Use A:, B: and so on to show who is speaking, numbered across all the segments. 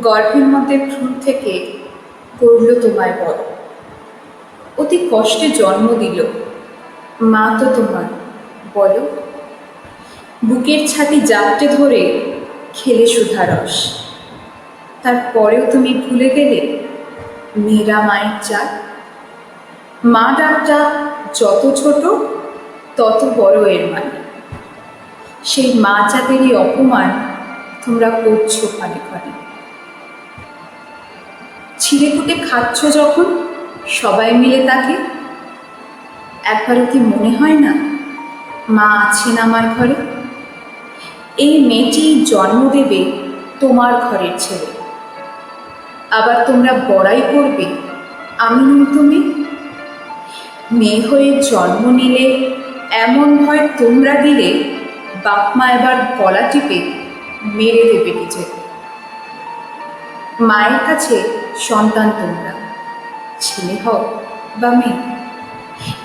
A: গর্ভের মধ্যে ভ্রূণ থেকে করল তোমায় বড় অতি কষ্টে জন্ম দিল। মা তো তোমার, বলো। বুকের ছাতি জাপটে ধরে খেলে সুধারস তারপরেও তুমি ভুলে গেলে মেয়েরা মায়ের চাল মা ডাকটা যত ছোট, তত বড় এর মানে। সেই মা চাঁদেরই অপমান তোমরা করছ ক্ষণে ক্ষণে ছিঁড়ে কুটে খাচ্ছ যখন? সবাই মিলে তাকে? একবারও কি মনে হয় না? মা আছেন আমার ঘরে। এই মেয়েটি জন্ম দেবে তোমার ঘরের ছেলে। আবার তোমরা বড়াই করবে, আমি নই তুমি মেয়ে হয়ে জন্ম নিলে এমন ভয় তোমরা দিলে, বাপ মা এবার গলা টিপে মেরে দেবে নিজেকে। মায়ের কাছে সন্তান তোমরা, ছেলে হও বা মেয়ে।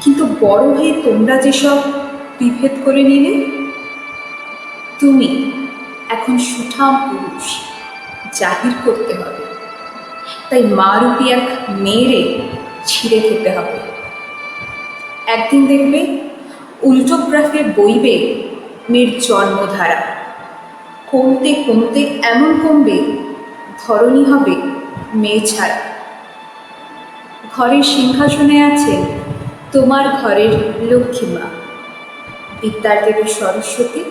A: কিন্তু বড় হয়ে তোমরা যেসব বিভেদ করে নিলে, তুমি এখন সুঠাম পুরুষ, জাহির করতে হবে। তাই মা রূপী এক মেয়েরে ছিঁড়ে খেতে হবে। একদিন দেখবে উল্টোগ্রাফে বইবে মেয়ের জন্মধারা। কমতে কমতে এমন কমবে ধরনী হবে মেয়ে ছাড়া। ঘরের সিংহাসনে আছে তোমার ঘরের লক্ষ্মী মা। বিদ্যার দেবী সরস্বতী,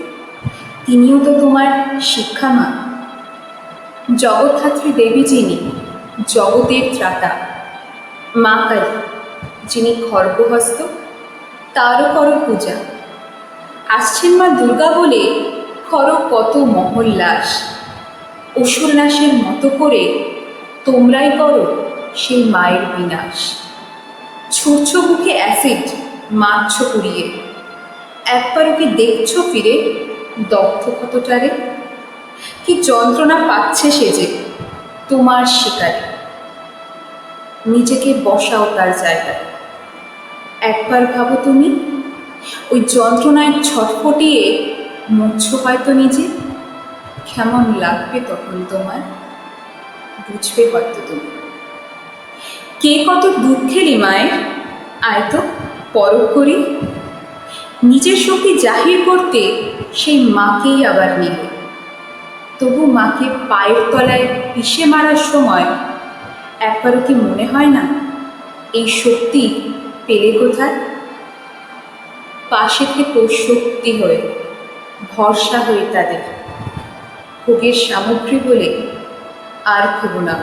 A: তিনিও তো তোমার শিক্ষা মা। জগৎধাত্রী দেবী যিনি, জগতের ত্রাতা। মা কালী, যিনি খর্গহস্ত, তারও করো পূজা। আসছেন মা দুর্গা বলে করো কত মহল্লাস। অসুল্লাসের মতো করে তোমরাই করো সেই মায়ের বিনাশ। ছুটছ মুখে অ্যাসিড, মারছ পুড়িয়ে। একবারও কি দেখছ ফিরে, দগ্ধ কতটারে? কি যন্ত্রণা পাচ্ছে সে যে তোমার শিকারে। নিজেকে বসাও তার জায়গায়। একবার ভাবো তুমি, ওই যন্ত্রণায় ছটফটিয়ে মরছ হয়তো নিজে। কেমন লাগবে তখন তোমার? বুঝবে হয়তো তুমি। কে কত দুঃখেরই মায়ের? আয় তো পরখ করি। নিজের শক্তি জাহির করতে সেই মাকেই আবার নিলে তবু মাকে পায়ের তলায় পিষে মারার সময় একবারও কি মনে হয় না এই শক্তি পেলে কোথায়? পাশে থেকে শক্তি হয়ে, ভরসা হয়ে তাদের ভোগের সামগ্রী বলে আর ভেবো না।